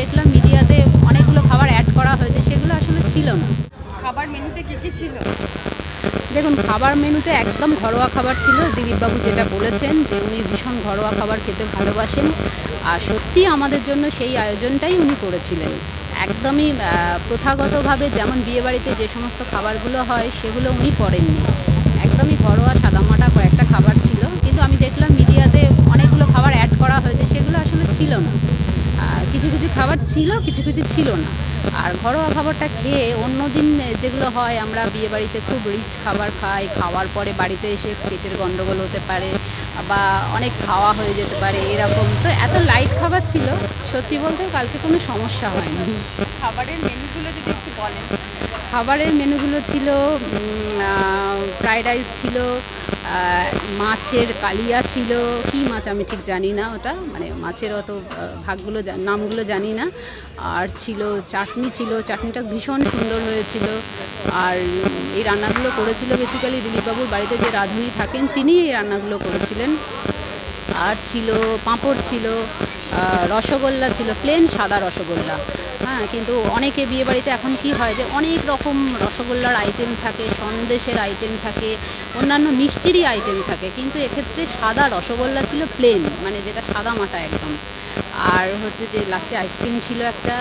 দেখলাম মিডিয়াতে অনেকগুলো খাবার অ্যাড করা হয়েছে সেগুলো আসলে ছিল না। খাবার মেনুতে কি কি ছিল? দেখুন খাবার মেনুতে একদম ঘরোয়া খাবার ছিল। দিলীপবাবু যেটা বলেছেন যে উনি ভীষণ ঘরোয়া খাবার খেতে ভালোবাসেন। আর সত্যি আমাদের জন্য সেই আয়োজনটাই উনি করেছিলেন। একদমই প্রথাগতভাবে যেমন বিয়েবাড়িতে যে সমস্ত খাবারগুলো হয় সেগুলো উনি করেননি। একদমই ঘরোয়া সাদামাটা কয়েকটা খাবার ছিল। কিন্তু আমি দেখলাম মিডিয়াতে অনেকগুলো খাবার অ্যাড করা হয়েছে সেগুলো আসলে ছিল না। কিছু কিছু খাবার ছিল কিছু কিছু ছিল না। আর ঘরোয়া খাবারটা খেয়ে অন্য দিন যেগুলো হয় আমরা বিয়েবাড়িতে খুব রিচ খাবার খাই। খাওয়ার পরে বাড়িতে এসে পেটের গন্ডগোল হতে পারে বা অনেক খাওয়া হয়ে যেতে পারে এরকম। তো এত লাইট খাবার ছিল সত্যি বলতে কালকে কোনো সমস্যা হয়নি। খাবারের মেনুগুলো যদি একটু বলেন। খাবারের মেনুগুলো ছিল ফ্রাইড রাইস ছিল মাছের কালিয়া ছিল। কি মাছ আমি ঠিক জানি না ওটা মানে মাছের অত ভাগগুলো নামগুলো জানি না। আর ছিল চাটনি ছিল, চাটনিটা ভীষণ সুন্দর হয়েছিল। আর এই রান্নাগুলো করেছিল বেসিক্যালি দিলীপবাবুর বাড়িতে যে রাঁধুনি থাকেন তিনি এই রান্নাগুলো করেছিলেন। আর ছিল, পাঁপড় ছিল রসগোল্লা ছিল প্লেন সাদা রসগোল্লা। হ্যাঁ কিন্তু অনেকে বিয়েবাড়িতে এখন কি হয় যে অনেক রকম রসগোল্লার আইটেম থাকে, সন্দেশের আইটেম থাকে, অন্যান্য মিষ্টিরই আইটেম থাকে, কিন্তু এক্ষেত্রে সাদা রসগোল্লা ছিল প্লেন মানে যেটা সাদা মাটা একদম। আর হচ্ছে যে লাস্টে আইসক্রিম ছিল একটা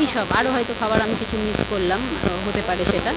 এই সব। আরও হয়তো খাবার আমি কিছু মিস করলাম হতে পারে সেটা।